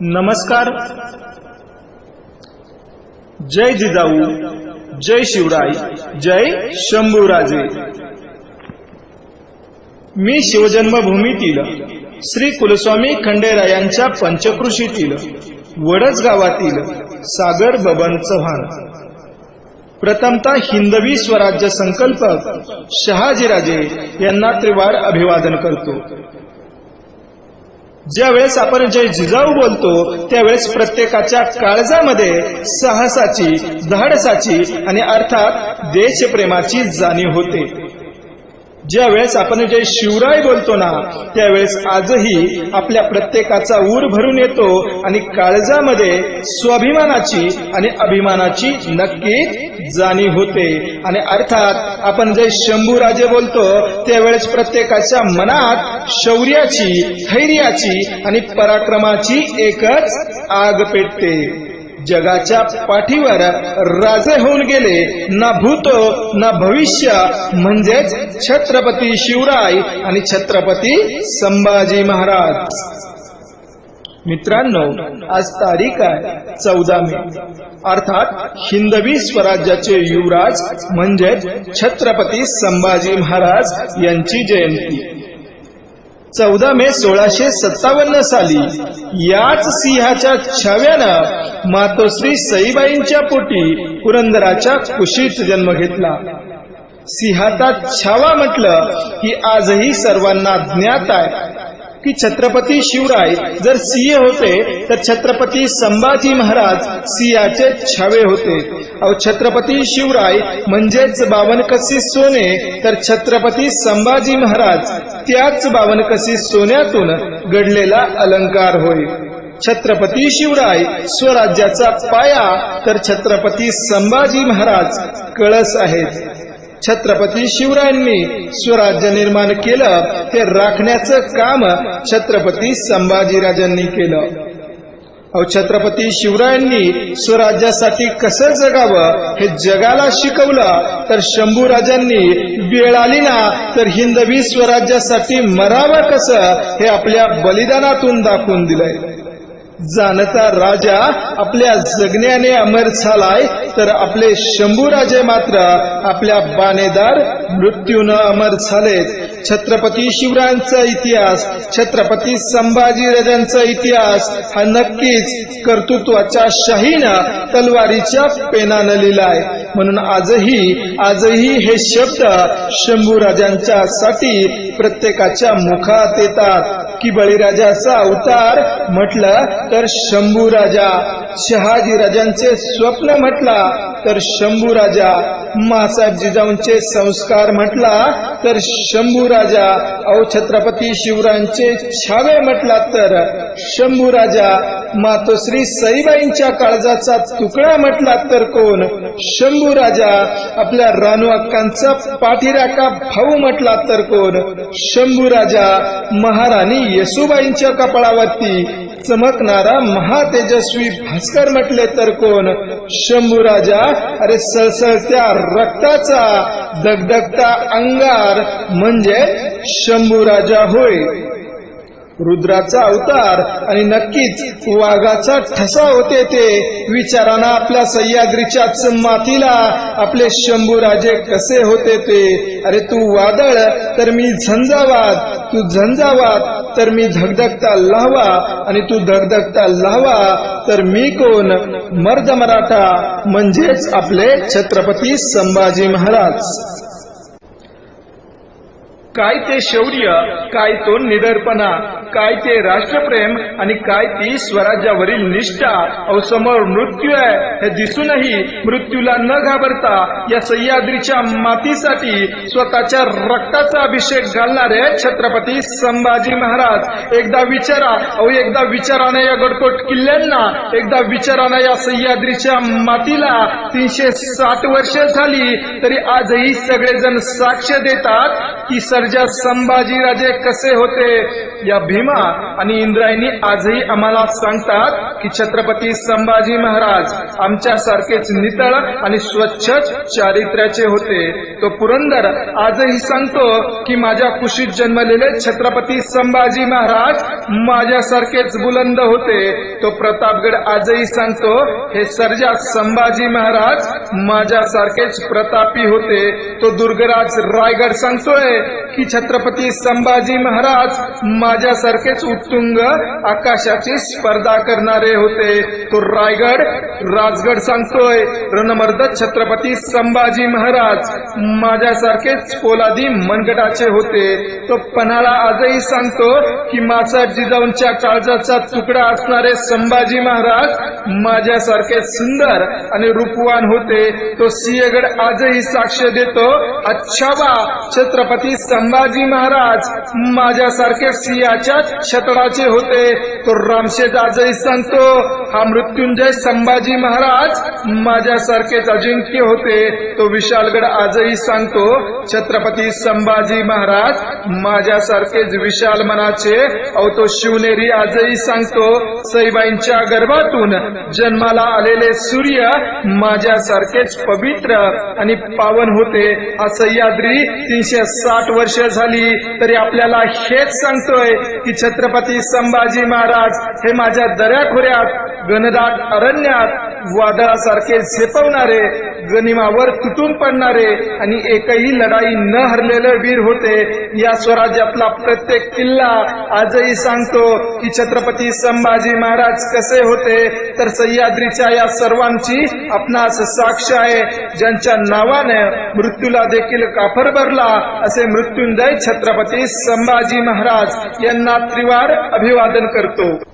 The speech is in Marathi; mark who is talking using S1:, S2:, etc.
S1: नमस्कार. जय जिजाऊ जय शिवराय जय शंभूराजे. मी शिवजन्मभूमीतील श्री कुलस्वामी खंडेरायांच्या पंचकृषीतील वडज गावातील सागर बबन चव्हाण. प्रथमता हिंदवी स्वराज्य संकल्पक शहाजीराजे यांना त्रिवार अभिवादन करतो. ज्यावेळेस आपण जय जिजाऊ बोलतो त्यावेळेस प्रत्येकाच्या काळजामध्ये साहसाची धाडसाची आणि अर्थात देशप्रेमाची जाणीव होते. ज्यावेळेस आपण जय शिवराय बोलतो ना त्यावेळेस आजही आपल्या प्रत्येकाचा ऊर भरून येतो आणि काळजामध्ये स्वाभिमानाची आणि अभिमानाची नक्की जाणीव होते. आणि अर्थात आपण जे शंभू राजे बोलतो त्यावेळेस प्रत्येकाच्या मनात शौर्याची धैर्याची आणि पराक्रमाची एकच आग पेटते. जगाच्या पाठीवर राजे होऊन गेले. ना भूत ना भविष्य म्हणजेच छत्रपती शिवराय आणि छत्रपती संभाजी महाराज. मित्रांनो आज तारीख आहे चौदा मे. अर्थात हिंदवी स्वराज्याचे युवराज म्हणजेच छत्रपती संभाजी महाराज यांची जयंती. चौदा मे सोळाशे सत्तावन्न साली याच सिंहाच्या छाव्यानं मातोश्री सईबाईंच्या पोटी पुरंदराच्या कुशीत जन्म घेतला. सिंहाचा छावा म्हटलं की आजही सर्वांना ज्ञात आहे. की छत्रपती शिवराय जर सिंह होते तर छत्रपती संभाजी महाराज सिंहाचे छावे होते. अहो छत्रपती शिवराय म्हणजेच बावनकसी सोने तर छत्रपती संभाजी महाराज त्याच बावनकसी सोन्यातून घडलेला अलंकार होय. छत्रपती शिवराय स्वराज्याचा पाया तर छत्रपती संभाजी महाराज कळस आहेत. छत्रपती शिवरायांनी स्वराज्य निर्माण केलं ते राखण्याचं काम छत्रपती संभाजीराजांनी केलं. अहो छत्रपती शिवरायांनी स्वराज्यासाठी कसं जगावं हे जगाला शिकवलं तर शंभूराजांनी वेळ आली ना तर हिंदवी स्वराज्यासाठी मरावं कसं हे आपल्या बलिदानातून दाखवून दिलंय. जाणता राजा आपल्या जगण्याने अमर झालाय तर आपले शंभूराजे मात्र आपल्या बाणेदार मृत्यूनं अमर झालेत. छत्रपती शिवरायांचा इतिहास छत्रपती संभाजीराजांचा इतिहास हा नक्कीच कर्तृत्वाच्या शाहीनं तलवारीच्या पेनानं लिहिलाय. म्हणून आजही आजही हे शब्द शंभूराजांच्या साठी प्रत्येकाच्या मुखात येतात. की बळीराजाचा अवतार म्हटलं तर शंभू राजा. शहाजी राजांचे स्वप्न म्हटला तर शंभू राजा मासाहेब जिजाऊंचे संस्कार म्हटला तर शंभू राजा औ छत्रपती शिवरायांचे छावे म्हटला तर शंभू राजा मातोश्री सईबाईंच्या काळजाचा तुकडा म्हटला तर कोण? शंभू राजा आपल्या रानू अक्कांचा पाठीराका भाऊ म्हटला तर कोण? शंभू राजा महाराणी येसुबाईंच्या कपाळावरती चमकणारा महातेजस्वी भास्कर म्हटले तर कोण? शंभू राजा. अरे सळसळत्या रक्ताचा दगदगता अंगार म्हणजे शंभू राजा होय. रुद्राचा अवतार आणि नक्कीच वाघाचा ठसा होते ते. विचारांना आपल्या सह्याद्रीच्या मातीला आपले शंभूराजे कसे होते ते? अरे तू वादळ तर मी झंझावात तू झंझावात तर मी धगधगता लहवा आणि तू धगधगता लहवा तर मी कोण? मर्द मराठा म्हणजेच आपले छत्रपती संभाजी महाराज. काय ते शौर्य काय तो निडरपणा काय ते राष्ट्रप्रेम आणि काय ती स्वराज्यावरील निष्ठा समोर मृत्यू आहे हे दिसूनही मृत्यूला न घाबरता या सह्याद्रीच्या मातीसाठी स्वतःच्या रक्ताचा अभिषेक घालणारे छत्रपती संभाजी महाराज. एकदा विचारा अहो एकदा विचारानं या गडकोट किल्ल्यांना एकदा विचारानं या सह्याद्रीच्या मातीला. तीनशे साठ वर्ष झाली तरी आजही सगळेजण साक्ष देतात की सर्जा संभाजीराजे कसे होते या भीमा आणि इंद्रायणी आजही आम्हाला सांगतात की छत्रपती संभाजी महाराज आमच्या सारखेच नितळ आणि स्वच्छ चारित्र्याचे होते. तो पुरंदर आजही सांगतो की माझ्या कुशीत जन्मलेले छत्रपती संभाजी महाराज माझ्यासारखेच बुलंद होते. तो प्रतापगड आजही सांगतो हे सर्जा संभाजी महाराज माझ्यासारखेच प्रतापी होते. तो दुर्गराज रायगड सांगतोय की छत्रपती संभाजी महाराज माझ्यासारखेच उत्तुंग आकाशाची स्पर्धा करणारे होते. तो रायगड राजगड सांगतोय. रणमर्द छत्रपती संभाजी महाराज माझ्यासारखेच पोलादी मनगटाचे होते. तो पन्हाळा आजही सांगतो की माझा जिजाऊंच्या काळजाचा तुकडा असणारे संभाजी महाराज माझ्यासारखे सुंदर आणि रूपवान होते. तो सिंहगड आजही साक्ष देतो. अच्छा बा छत्रपती संभाजी महाराज माझ्यासारखे याच्याच छतडाचे होते. तो रामशेजाजही सांगतो हा मृत्युंजय संभाजी महाराज माझ्यासारखेच अजिंक्य होते तो विशालगड आजही सांगतो छत्रपती संभाजी महाराज माझ्यासारखेच विशाल मनाचे अहो तो शिवनेरी आजही सांगतो सईबाईंच्या गर्भातून जन्माला आलेले सूर्य माझ्यासारखेच पवित्र आणि पावन होते. हा सह्याद्री तीनशे साठ वर्ष झाली तरी आपल्याला हेच सांगतोय की छत्रपती संभाजी महाराज हे माझ्या दऱ्याखोऱ्यात घनदाट अरण्यात वादळासारखे झेपवणारे गनिमावर तुटून पडणारे आणि एकही लढाई न हरलेले वीर होते या स्वराज्यातला प्रत्येक किल्ला. आजही सांगतो की छत्रपती संभाजी महाराज कसे होते तर सह्याद्रीच्या या सर्वांची आपणास साक्ष आहे. ज्यांच्या नावाने मृत्यूला देखील काफर भरला असे मृत्युंजय छत्रपती संभाजी महाराज यांना त्रिवार अभिवादन करतो.